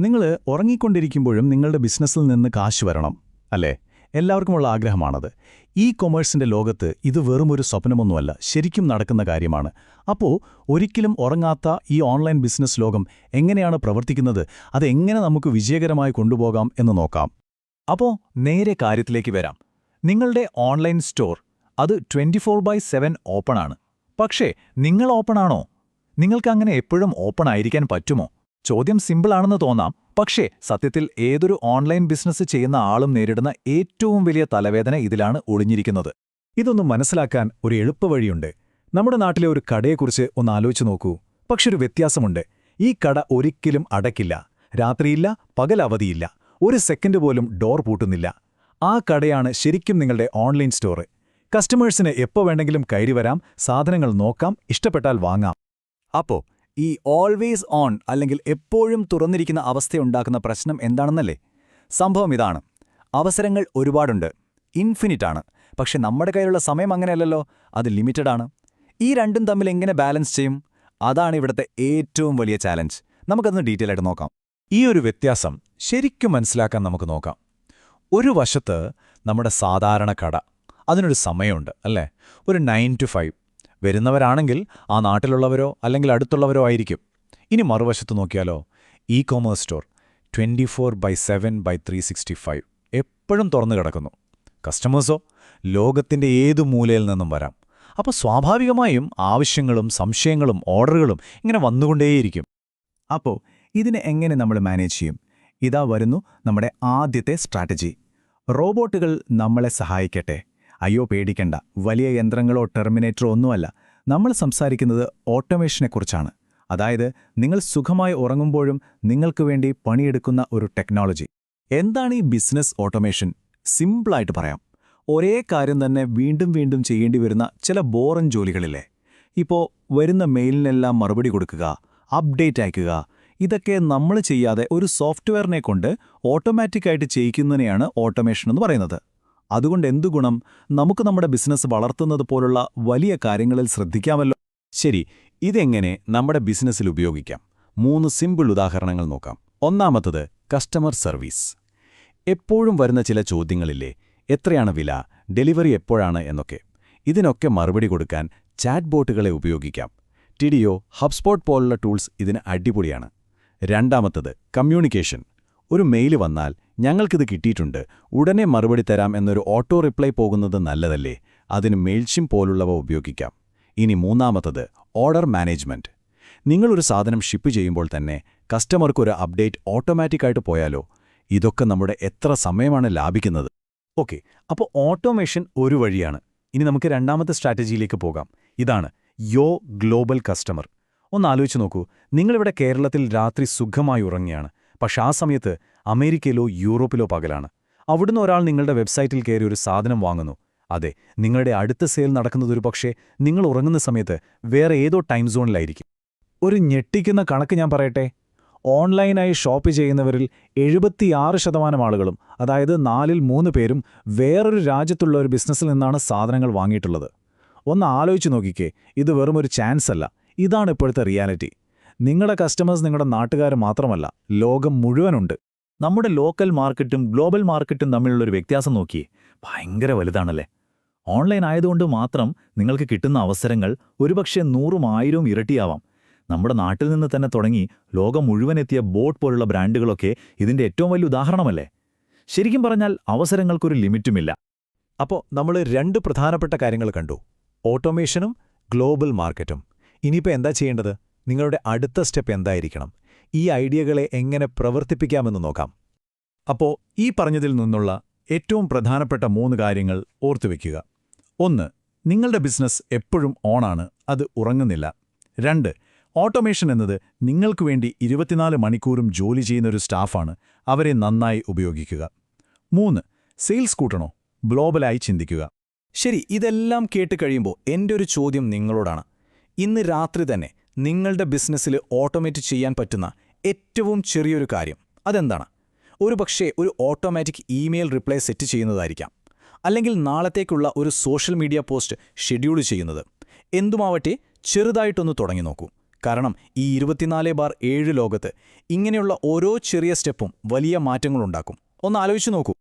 നിങ്ങൾ ഉറങ്ങിക്കൊണ്ടിരിക്കുമ്പോഴും നിങ്ങളുടെ ബിസിനസ്സിൽ നിന്ന് കാശ് വരണം അല്ലേ? എല്ലാവർക്കുമുള്ള ആഗ്രഹമാണത്. ഇ കൊമേഴ്സിന്റെ ലോകത്ത് ഇത് വെറുമൊരു സ്വപ്നമൊന്നുമല്ല ശരിക്കും നടക്കുന്ന കാര്യമാണ്. അപ്പോൾ ഒരിക്കലും ഉറങ്ങാത്ത ഈ ഓൺലൈൻ ബിസിനസ് ലോകം എങ്ങനെയാണ് പ്രവർത്തിക്കുന്നത് അതെങ്ങനെ നമുക്ക് വിജയകരമായി കൊണ്ടുപോകാം എന്ന് നോക്കാം. അപ്പോൾ നേരെ കാര്യത്തിലേക്ക് വരാം. നിങ്ങളുടെ ഓൺലൈൻ സ്റ്റോർ അത് ട്വന്റി ഫോർ ബൈ സെവൻ ഓപ്പണാണ് പക്ഷേ നിങ്ങൾ ഓപ്പണാണോ നിങ്ങൾക്കങ്ങനെ എപ്പോഴും ഓപ്പൺ ആയിരിക്കാൻ പറ്റുമോ? ചോദ്യം സിമ്പിൾ ആണെന്ന് തോന്നാം. പക്ഷേ സത്യത്തിൽ ഏതൊരു ഓൺലൈൻ ബിസിനസ് ചെയ്യുന്ന ആളും നേരിടുന്ന ഏറ്റവും വലിയ തലവേദന ഇതിലാണ് ഒളിഞ്ഞിരിക്കുന്നത്. ഇതൊന്നും മനസ്സിലാക്കാൻ ഒരു എളുപ്പവഴിയുണ്ട് നമ്മുടെ നാട്ടിലെ ഒരു കടയെക്കുറിച്ച് ഒന്ന് ആലോചിച്ചു നോക്കൂ. പക്ഷെ ഒരു വ്യത്യാസമുണ്ട്. ഈ കട ഒരിക്കലും അടക്കില്ല രാത്രിയില്ല പകലവധിയില്ല ഒരു സെക്കൻഡ് പോലും ഡോർ പൂട്ടുന്നില്ല. ആ കടയാണ് ശരിക്കും നിങ്ങളുടെ ഓൺലൈൻ സ്റ്റോർ കസ്റ്റമേഴ്സിന് എപ്പോൾ വേണമെങ്കിലും കയറി വരാം സാധനങ്ങൾ നോക്കാം ഇഷ്ടപ്പെട്ടാൽ വാങ്ങാം. അപ്പോ ഈ ഓൾവേസ് ഓൺ അല്ലെങ്കിൽ എപ്പോഴും തുറന്നിരിക്കുന്ന അവസ്ഥയുണ്ടാക്കുന്ന പ്രശ്നം എന്താണെന്നല്ലേ? സംഭവം ഇതാണ്. അവസരങ്ങൾ ഒരുപാടുണ്ട്. ഇൻഫിനിറ്റ് ആണ് പക്ഷെ നമ്മുടെ കയ്യിലുള്ള സമയം അങ്ങനെയല്ലല്ലോ. അത് ലിമിറ്റഡ് ആണ് ഈ രണ്ടും തമ്മിൽ എങ്ങനെ ബാലൻസ് ചെയ്യും? അതാണ് ഇവിടുത്തെ ഏറ്റവും വലിയ ചാലഞ്ച്. നമുക്കതൊന്ന് ഡീറ്റെയിൽ ആയിട്ട് നോക്കാം. ഈ ഒരു വ്യത്യാസം ശരിക്കും മനസ്സിലാക്കാൻ നമുക്ക് നോക്കാം. ഒരു വശത്ത് നമ്മുടെ സാധാരണ കട അതിനൊരു സമയമുണ്ട് അല്ലേ? ഒരു നയൻ ടു ഫൈവ് വരുന്നവരാണെങ്കിൽ ആ നാട്ടിലുള്ളവരോ അല്ലെങ്കിൽ അടുത്തുള്ളവരോ ആയിരിക്കും. ഇനി മറുവശത്ത് നോക്കിയാലോ e commerce store twenty four by seven by three sixty five എപ്പോഴും തുറന്നു കിടക്കുന്നു. കസ്റ്റമേഴ്സോ ലോകത്തിന്റെ ഏതു മൂലയിൽ നിന്നും വരാം. അപ്പോൾ സ്വാഭാവികമായും ആവശ്യങ്ങളും സംശയങ്ങളും ഓർഡറുകളും ഇങ്ങനെ വന്നുകൊണ്ടേയിരിക്കും. അപ്പോൾ ഇതിനെ എങ്ങനെ നമ്മൾ മാനേജ് ചെയ്യും? ഇതാ വരുന്നു നമ്മുടെ ആദ്യത്തെ സ്ട്രാറ്റജി. റോബോട്ടുകൾ നമ്മളെ സഹായിക്കട്ടെ. അയ്യോ പേടിക്കണ്ട. വലിയ യന്ത്രങ്ങളോ ടെർമിനേറ്ററോ ഒന്നുമല്ല. നമ്മൾ സംസാരിക്കുന്നത് ഓട്ടോമേഷനെക്കുറിച്ചാണ്. അതായത് നിങ്ങൾ സുഖമായി ഉറങ്ങുമ്പോഴും നിങ്ങൾക്ക് വേണ്ടി പണിയെടുക്കുന്ന ഒരു ടെക്നോളജി. എന്താണ് ഈ ബിസിനസ് ഓട്ടോമേഷൻ? സിമ്പിളായിട്ട് പറയാം. ഒരേ കാര്യം തന്നെ വീണ്ടും വീണ്ടും ചെയ്യേണ്ടി വരുന്ന ചില ബോറൻ ജോലികളില്ലേ? ഇപ്പോൾ വരുന്ന മെയിലിനെല്ലാം മറുപടി കൊടുക്കുക അപ്ഡേറ്റ് അയക്കുക ഇതൊക്കെ നമ്മൾ ചെയ്യാതെ ഒരു സോഫ്റ്റ്വെയറിനെ കൊണ്ട് ഓട്ടോമാറ്റിക്കായിട്ട് ചെയ്യിക്കുന്നതിനെയാണ് ഓട്ടോമേഷൻ എന്ന് പറയുന്നത്. അതുകൊണ്ട് എന്തു ഗുണം നമുക്ക് നമ്മുടെ ബിസിനസ് വളർത്തുന്നത് പോലുള്ള വലിയ കാര്യങ്ങളിൽ ശ്രദ്ധിക്കാമല്ലോ. ശരി ഇതെങ്ങനെ നമ്മുടെ ബിസിനസ്സിൽ ഉപയോഗിക്കാം? മൂന്ന് സിമ്പിൾ ഉദാഹരണങ്ങൾ നോക്കാം. ഒന്നാമത്തത് കസ്റ്റമർ സർവീസ്. എപ്പോഴും വരുന്ന ചില ചോദ്യങ്ങളില്ലേ എത്രയാണ് വില ഡെലിവറി എപ്പോഴാണ് എന്നൊക്കെ. ഇതിനൊക്കെ മറുപടി കൊടുക്കാൻ ചാറ്റ് ബോട്ടുകളെ ഉപയോഗിക്കാം. ടിഡിയോ ഹബ്സ്പോട്ട് പോലുള്ള ടൂൾസ് ഇതിന് അടിപൊളിയാണ്. രണ്ടാമത്തത് കമ്മ്യൂണിക്കേഷൻ. ഒരു മെയിൽ വന്നാൽ ഞങ്ങൾക്കിത് കിട്ടിയിട്ടുണ്ട്. ഉടനെ മറുപടി തരാം എന്നൊരു ഓട്ടോ റിപ്ലൈ പോകുന്നത് നല്ലതല്ലേ? അതിന് മെയിൽഷിം പോലുള്ളവ ഉപയോഗിക്കാം. ഇനി മൂന്നാമത്തത് ഓർഡർ മാനേജ്മെന്റ് നിങ്ങളൊരു സാധനം ഷിപ്പ് ചെയ്യുമ്പോൾ തന്നെ കസ്റ്റമർക്കൊരു അപ്ഡേറ്റ് ഓട്ടോമാറ്റിക്കായിട്ട് പോയാലോ? ഇതൊക്കെ നമ്മുടെ എത്ര സമയമാണ് ലാഭിക്കുന്നത്? ഓക്കെ അപ്പോൾ ഓട്ടോമേഷൻ ഒരു വഴിയാണ്. ഇനി നമുക്ക് രണ്ടാമത്തെ സ്ട്രാറ്റജിയിലേക്ക് പോകാം. ഇതാണ് യോ ഗ്ലോബൽ കസ്റ്റമർ. ഒന്ന് ആലോചിച്ച് നോക്കൂ നിങ്ങളിവിടെ കേരളത്തിൽ രാത്രി സുഖമായി ഉറങ്ങിയാണ് പക്ഷെ ആ സമയത്ത് അമേരിക്കയിലോ യൂറോപ്പിലോ പകലാണ്. അവിടുന്ന് ഒരാൾ നിങ്ങളുടെ വെബ്സൈറ്റിൽ കയറി ഒരു സാധനം വാങ്ങുന്നു. അതെ നിങ്ങളുടെ അടുത്ത സെയിൽ നടക്കുന്നതൊരു പക്ഷേ നിങ്ങൾ ഉറങ്ങുന്ന സമയത്ത് വേറെ ഏതോ ടൈം സോണിലായിരിക്കും. ഒരു ഞെട്ടിക്കുന്ന കണക്ക് ഞാൻ പറയട്ടെ? ഓൺലൈനായി ഷോപ്പ് ചെയ്യുന്നവരിൽ എഴുപത്തിയാറ് ശതമാനം ആളുകളും അതായത് നാലിൽ മൂന്ന് പേരും വേറൊരു രാജ്യത്തുള്ള ഒരു ബിസിനസ്സിൽ നിന്നാണ് സാധനങ്ങൾ വാങ്ങിയിട്ടുള്ളത്. ഒന്ന് ആലോചിച്ച് നോക്കിക്കേ ഇത് വെറുമൊരു ചാൻസ് അല്ല ഇതാണ് ഇപ്പോഴത്തെ റിയാലിറ്റി. നിങ്ങളുടെ കസ്റ്റമേഴ്സ് നിങ്ങളുടെ നാട്ടുകാർ മാത്രമല്ല ലോകം മുഴുവനുണ്ട്. നമ്മുടെ ലോക്കൽ മാർക്കറ്റും ഗ്ലോബൽ മാർക്കറ്റും തമ്മിലുള്ള ഒരു വ്യത്യാസം നോക്കിയേ ഭയങ്കര വലുതാണല്ലേ? ഓൺലൈൻ ആയതുകൊണ്ട് മാത്രം നിങ്ങൾക്ക് കിട്ടുന്ന അവസരങ്ങൾ ഒരുപക്ഷെ നൂറും ആയിരവും ഇരട്ടിയാവാം. നമ്മുടെ നാട്ടിൽ നിന്ന് തന്നെ തുടങ്ങി ലോകം മുഴുവൻ എത്തിയ ബോട്ട് പോലുള്ള ബ്രാൻഡുകളൊക്കെ ഇതിന്റെ ഏറ്റവും വലിയ ഉദാഹരണമല്ലേ? ശരിക്കും പറഞ്ഞാൽ അവസരങ്ങൾക്കൊരു ലിമിറ്റുമില്ല. അപ്പോൾ നമ്മൾ രണ്ട് പ്രധാനപ്പെട്ട കാര്യങ്ങൾ കണ്ടു. ഓട്ടോമേഷനും ഗ്ലോബൽ മാർക്കറ്റും ഇനിയിപ്പോൾ എന്താ ചെയ്യേണ്ടത്? നിങ്ങളുടെ അടുത്ത സ്റ്റെപ്പ് എന്തായിരിക്കണം? ഈ ഐഡിയകളെ എങ്ങനെ പ്രവർത്തിപ്പിക്കാമെന്ന് നോക്കാം. അപ്പോൾ ഈ പറഞ്ഞതിൽ നിന്നുള്ള ഏറ്റവും പ്രധാനപ്പെട്ട മൂന്ന് കാര്യങ്ങൾ ഓർത്തുവെക്കുക ഒന്ന് നിങ്ങളുടെ ബിസിനസ് എപ്പോഴും ഓണാണ് അത് ഉറങ്ങുന്നില്ല. രണ്ട് ഓട്ടോമേഷൻ എന്നത് നിങ്ങൾക്ക് വേണ്ടി ഇരുപത്തിനാല് മണിക്കൂറും ജോലി ചെയ്യുന്ന ഒരു സ്റ്റാഫാണ് അവരെ നന്നായി ഉപയോഗിക്കുക. മൂന്ന് സെയിൽസ് കൂട്ടണോ? ഗ്ലോബലായി ചിന്തിക്കുക. ശരി ഇതെല്ലാം കേട്ട് കഴിയുമ്പോൾ എന്റെ ഒരു ചോദ്യം നിങ്ങളോടാണ്. ഇന്ന് രാത്രി തന്നെ നിങ്ങളുടെ ബിസിനസ്സിൽ ഓട്ടോമേറ്റ് ചെയ്യാൻ പറ്റുന്ന ഏറ്റവും ചെറിയൊരു കാര്യം. അതെന്താണ്? ഒരു പക്ഷേ ഒരു ഓട്ടോമാറ്റിക് ഇമെയിൽ റിപ്ലൈ സെറ്റ് ചെയ്യുന്നതായിരിക്കാം. അല്ലെങ്കിൽ നാളത്തേക്കുള്ള ഒരു സോഷ്യൽ മീഡിയ പോസ്റ്റ് ഷെഡ്യൂൾ ചെയ്യുന്നത്. എന്തുമാവട്ടെ ചെറുതായിട്ടൊന്ന് തുടങ്ങി നോക്കൂ. കാരണം ഈ ഇരുപത്തിനാല് ബാർ ഏഴ് ലോകത്ത് ഇങ്ങനെയുള്ള ഓരോ ചെറിയ സ്റ്റെപ്പും വലിയ മാറ്റങ്ങളുണ്ടാക്കും. ഒന്ന് ആലോചിച്ചു നോക്കൂ.